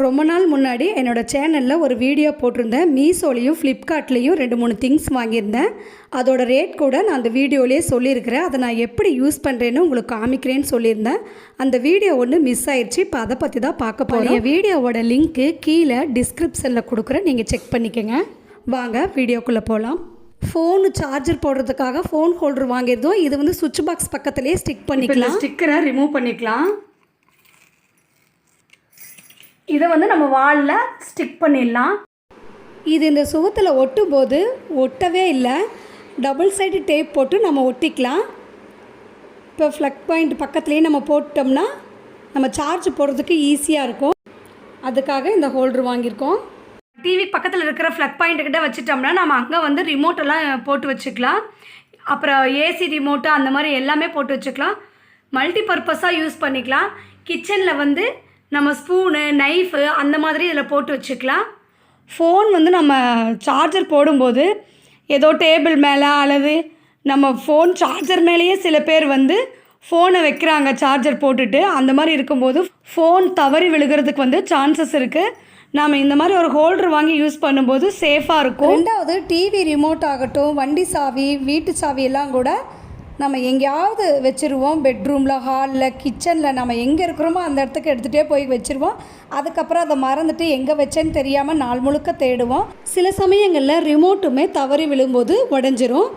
ரொம்ப நாள் முன்னாடி என்னோடய சேனலில் ஒரு வீடியோ போட்டிருந்தேன். மீஷோலையும் ஃப்ளிப்கார்ட்லேயும் ரெண்டு மூணு திங்ஸ் வாங்கியிருந்தேன். அதோட ரேட் கூட நான் அந்த வீடியோலேயே சொல்லியிருக்கிறேன். அதை நான் எப்படி யூஸ் பண்ணுறேன்னு உங்களுக்கு காமிக்கிறேன்னு சொல்லியிருந்தேன். அந்த வீடியோ ஒன்று மிஸ் ஆயிடுச்சு இப்போ அதை பற்றி தான் பார்க்க போகிறோம் என் வீடியோவோட லிங்க்கு கீழே டிஸ்கிரிப்ஷனில் கொடுக்குறேன். நீங்கள் செக் பண்ணிக்கோங்க. வாங்க வீடியோக்குள்ளே போகலாம் ஃபோனு சார்ஜர் போடுறதுக்காக ஃபோன் ஹோல்டர் வாங்கியிருந்தோம். இது வந்து சுவிட்ச் பாக்ஸ் பக்கத்துலேயே ஸ்டிக் பண்ணிக்கலாம். ஸ்டிக்கரை ரிமூவ் பண்ணிக்கலாம். இதை வந்து நம்ம வாலில் ஸ்டிக் பண்ணிடலாம். இது இந்த சுவத்தில் ஒட்டும் போது ஒட்டவே இல்லை. டபுள் சைடு டேப் போட்டு நம்ம ஒட்டிக்கலாம். இப்போ ஃப்ளக் பாயிண்ட் பக்கத்துலேயே நம்ம போட்டோம்னா நம்ம சார்ஜ் போடுறதுக்கு ஈஸியாக இருக்கும். அதுக்காக இந்த ஹோல்டர் வாங்கியிருக்கோம். டிவி பக்கத்தில் இருக்கிற ஃப்ளக் பாயிண்ட் கிட்ட வச்சுட்டோம்னா நம்ம அங்கே வந்து ரிமோட்டெல்லாம் போட்டு வச்சுக்கலாம். அப்புறம் ஏசி ரிமோட்டு அந்த மாதிரி எல்லாமே போட்டு வச்சுக்கலாம். மல்டி பர்பஸாக யூஸ் பண்ணிக்கலாம். கிச்சனில் வந்து நம்ம ஸ்பூனு நைஃபு அந்த மாதிரி இதில் போட்டு வச்சுக்கலாம். ஃபோன் வந்து நம்ம சார்ஜர் போடும்போது ஏதோ டேபிள் மேலே அல்லது நம்ம ஃபோன் சார்ஜர் மேலேயே சில பேர் வந்து ஃபோனை வைக்கிறாங்க சார்ஜர் போட்டுட்டு. அந்த மாதிரி இருக்கும்போது ஃபோன் தவறி விழுகிறதுக்கு வந்து சான்சஸ் இருக்குது நாம் இந்த மாதிரி ஒரு ஹோல்டர் வாங்கி யூஸ் பண்ணும்போது சேஃபாக இருக்கும். ரெண்டாவது டிவி ரிமோட் ஆகட்டும் வண்டி சாவி வீட்டு சாவி எல்லாம் கூட நம்ம எங்கேயாவது வச்சுருவோம் பெட்ரூமில் ஹாலில் கிச்சனில் நம்ம எங்கே இருக்கிறோமோ அந்த இடத்துக்கு எடுத்துகிட்டே போய் வச்சுருவோம். அதுக்கப்புறம் அதை மறந்துட்டு எங்கே வச்சேன்னு தெரியாமல் நாள் முழுக்க தேடுவோம். சில சமயங்களில் ரிமோட்டுமே தவறி விழும்போது உடஞ்சிரும்.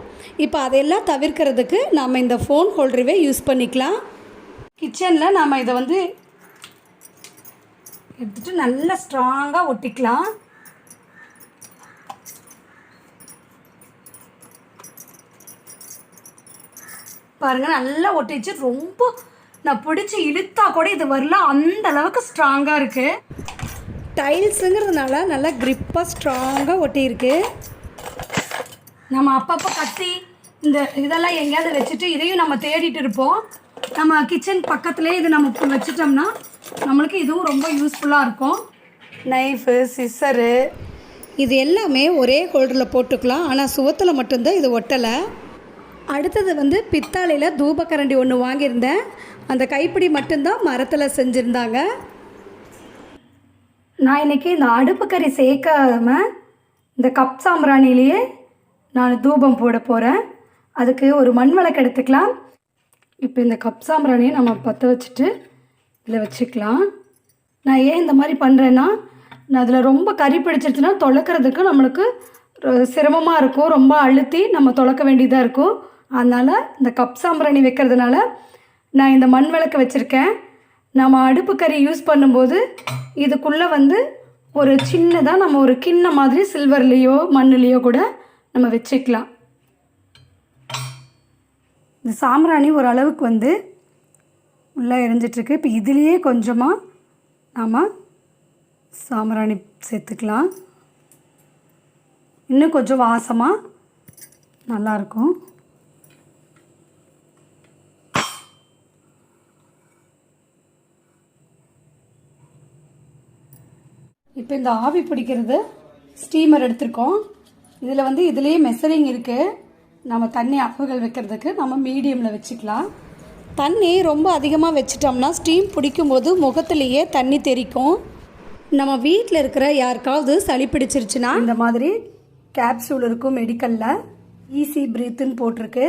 இப்போ அதையெல்லாம் தவிர்க்கிறதுக்கு நாம் இந்த ஃபோன் ஹோல்டரவே யூஸ் பண்ணிக்கலாம். கிச்சனில் நாம் இதை வந்து எடுத்துட்டு நல்லா ஸ்ட்ராங்காக ஒட்டிக்கலாம். பாருங்க நல்லா ஒட்டிச்சு. ரொம்ப நான் பிடிச்சி இழுத்தா கூட இது வரல. அந்த அளவுக்கு ஸ்ட்ராங்காக இருக்கு. டைல்ஸுங்கிறதுனால நல்லா க்ரிப்பாக ஸ்ட்ராங்காக ஒட்டியிருக்கு. நம்ம அப்பப்போ கத்தி இந்த இதெல்லாம் எங்கேயாவது வச்சுட்டு இதையும் நம்ம தேடிட்டு இருப்போம். நம்ம கிச்சன் பக்கத்துலேயே இது நம்ம வச்சுட்டோம்னா நம்மளுக்கு இதுவும் ரொம்ப யூஸ்ஃபுல்லாக இருக்கும். நைஃபு சிஸ்ஸரு இது எல்லாமே ஒரே ஹோல்டரில் போட்டுக்கலாம். ஆனால் சுவத்தில் மட்டும்தான் இது ஒட்டலை. அடுத்தது வந்து பித்தாளையில் தூபக்கரண்டி ஒன்று வாங்கியிருந்தேன். அந்த கைப்பிடி மட்டும்தான் மரத்தில் செஞ்சுருந்தாங்க. நான் இன்றைக்கி இந்த அடுப்பு கறி சேர்க்காம இந்த கப் சாம்பிராணிலேயே நான் தூபம் போட போகிறேன் அதுக்கு ஒரு மண் விளக்கு எடுத்துக்கலாம். இப்போ இந்த கப் சாம்பிராணியை நம்ம பற்ற வச்சுட்டு இதில் வச்சுக்கலாம். நான் ஏன் இந்த மாதிரி பண்ணுறேன்னா நான் அதில் ரொம்ப கறி பிடிச்சிருச்சுன்னா தொலைக்கிறதுக்கு நம்மளுக்கு சிரமமாக இருக்கும். ரொம்ப அழுத்தி நம்ம தொலைக்க வேண்டியதாக இருக்கும். அதனால் இந்த கப் சாம்பிராணி வைக்கிறதுனால நான் இந்த மண் விளக்கு வச்சுருக்கேன். நம்ம அடுப்பு கறி யூஸ் பண்ணும்போது இதுக்குள்ளே வந்து ஒரு சின்னதாக நம்ம ஒரு கிண்ண மாதிரி சில்வர்லேயோ மண்ணுலேயோ கூட நம்ம வச்சுக்கலாம். இந்த சாம்பிராணி ஓரளவுக்கு வந்து உள்ளே எரிஞ்சிட்ருக்கு இப்போ இதுலேயே கொஞ்சமாக நாம் சாம்பிராணி சேர்த்துக்கலாம். இன்னும் கொஞ்சம் வாசமாக நல்லாயிருக்கும் இப்போ இந்த ஆவி பிடிக்கிறது ஸ்டீமர் எடுத்திருக்கோம். இதில் வந்து இதுலேயே மெஷரிங் இருக்குது நம்ம தண்ணி அப்புகள் வைக்கிறதுக்கு நம்ம மீடியமில் வச்சுக்கலாம். தண்ணி ரொம்ப அதிகமாக வச்சிட்டோம்னா ஸ்டீம் பிடிக்கும்போது முகத்துலேயே தண்ணி தெறிக்கும். நம்ம வீட்டில் இருக்கிற யாருக்காவது சளி பிடிச்சிருச்சுன்னா இந்த மாதிரி கேப்சூல் இருக்கும் மெடிக்கலில் ஈஸி பிரீத்துன்னு போட்டிருக்கு.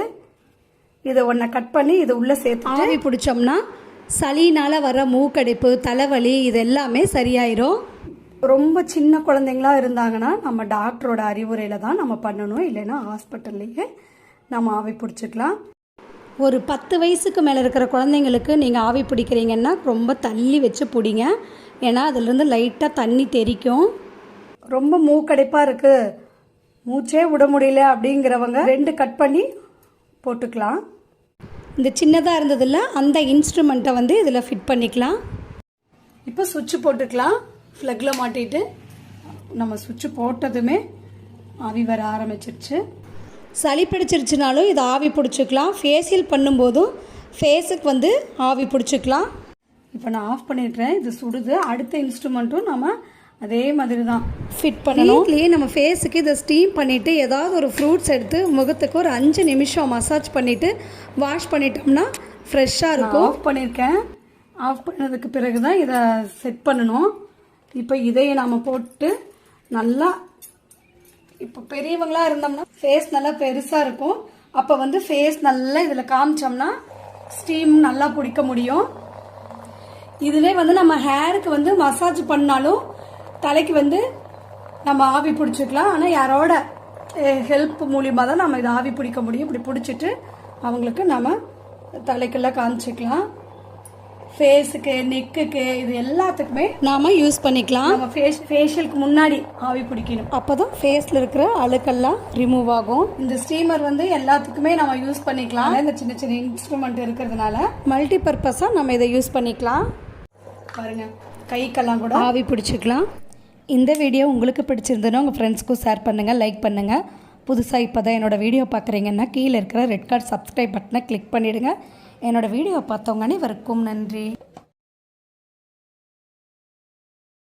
இதை ஒன்றை கட் பண்ணி இது உள்ளே சேர்த்து ஆவி பிடிச்சோம்னா சளினால் வர மூக்கடைப்பு தலைவலி இது எல்லாமே சரியாயிரும். ரொம்ப சின்ன குழந்தைங்களா இருந்தாங்கன்னா நம்ம டாக்டரோட அறிவுரையில் தான் நம்ம பண்ணணும். இல்லைன்னா ஹாஸ்பிட்டல்லையே நம்ம ஆவி பிடிச்சிக்கலாம். ஒரு பத்து வயசுக்கு மேலே இருக்கிற குழந்தைங்களுக்கு நீங்கள் ஆவி பிடிக்கிறீங்கன்னா ரொம்ப தள்ளி வச்சு பிடிங்க. ஏன்னா அதுலேருந்து லைட்டாக தண்ணி தெறிக்கும் ரொம்ப மூக்கடைப்பாக இருக்குது மூச்சே விட முடியல அப்படிங்கிறவங்க ரெண்டு கட் பண்ணி போட்டுக்கலாம். இந்த சின்னதாக இருந்ததில்ல அந்த இன்ஸ்ட்ருமெண்ட்டை வந்து இதில் ஃபிட் பண்ணிக்கலாம். இப்போ சுவிட்ச் போட்டுக்கலாம். ஃப்ளக்கில் மாட்டிட்டு நம்ம சுவிட்ச் போட்டதுமே ஆவி வர ஆரம்பிச்சிருச்சு. சளி பிடிச்சிருச்சுனாலும் இதை ஆவி பிடிச்சிக்கலாம். ஃபேஷியல் பண்ணும்போதும் ஃபேஸுக்கு வந்து ஆவி பிடிச்சிக்கலாம். இப்போ நான் ஆஃப் பண்ணியிருக்கிறேன் இது சுடுது. அடுத்த இன்ஸ்ட்ருமெண்ட்டும் நம்ம அதே மாதிரி தான் ஃபிட் பண்ணணும். வீட்லேயே நம்ம ஃபேஸுக்கு இதை ஸ்டீம் பண்ணிவிட்டு ஏதாவது ஒரு ஃப்ரூட்ஸ் எடுத்து முகத்துக்கு ஒரு அஞ்சு நிமிஷம் மசாஜ் பண்ணிவிட்டு வாஷ் பண்ணிட்டோம்னா ஃப்ரெஷ்ஷாக இருக்கும். ஆஃப் பண்ணியிருக்கேன் ஆஃப் பண்ணதுக்கு பிறகு தான் இதை செட் பண்ணணும். இப்போ இதையை நாம் போட்டு நல்லா இப்போ பெரியவங்களாக இருந்தோம்னா ஃபேஸ் நல்லா பெருசாக இருக்கும். அப்போ வந்து ஃபேஸ் நல்லா இதில் காமிச்சோம்னா ஸ்டீம் நல்லா பிடிக்க முடியும். இதுவே வந்து நம்ம ஹேருக்கு வந்து மசாஜ் பண்ணாலும் தலைக்கு வந்து நம்ம ஆவி பிடிச்சிக்கலாம். ஆனால் யாரோட ஹெல்ப் மூலியமாக தான் நம்ம இதை ஆவி பிடிக்க முடியும். இப்படி பிடிச்சிட்டு அவங்களுக்கு நம்ம தலைக்கெல்லாம் காமிச்சிக்கலாம். ஃபேஸுக்கு நெக்குக்கு இது எல்லாத்துக்குமே நாம யூஸ் பண்ணிக்கலாம். நம்ம ஃபேஸ் ஃபேஷியலுக்கு முன்னாடி ஆவி பிடிக்கணும். அப்பதான் ஃபேஸ்ல இருக்கிற அழுக்கெல்லாம் ரிமூவ் ஆகும். இந்த ஸ்டீமர் வந்து எல்லாத்துக்குமே நம்ம யூஸ் பண்ணிக்கலாம். இந்த சின்ன சின்ன இன்ஸ்ட்ருமெண்ட் இருக்கிறதுனால மல்டி பர்பஸா நம்ம இதை யூஸ் பண்ணிக்கலாம். பாருங்க கைக்கெல்லாம் கூட ஆவி பிடிச்சிக்கலாம். இந்த வீடியோ உங்களுக்கு பிடிச்சிருந்ததுன்னா உங்கள் ஃப்ரெண்ட்ஸ்க்கும் ஷேர் பண்ணுங்கள் லைக் பண்ணுங்கள் புதுசாக இப்போ தான் என்னோடய வீடியோ பார்க்குறீங்கன்னா கீழே இருக்கிற ரெட் கார்டு சப்ஸ்கிரைப் பட்டனை கிளிக் பண்ணிவிடுங்க என்னோடய வீடியோ பார்த்தவங்க அனைவருக்கும் நன்றி.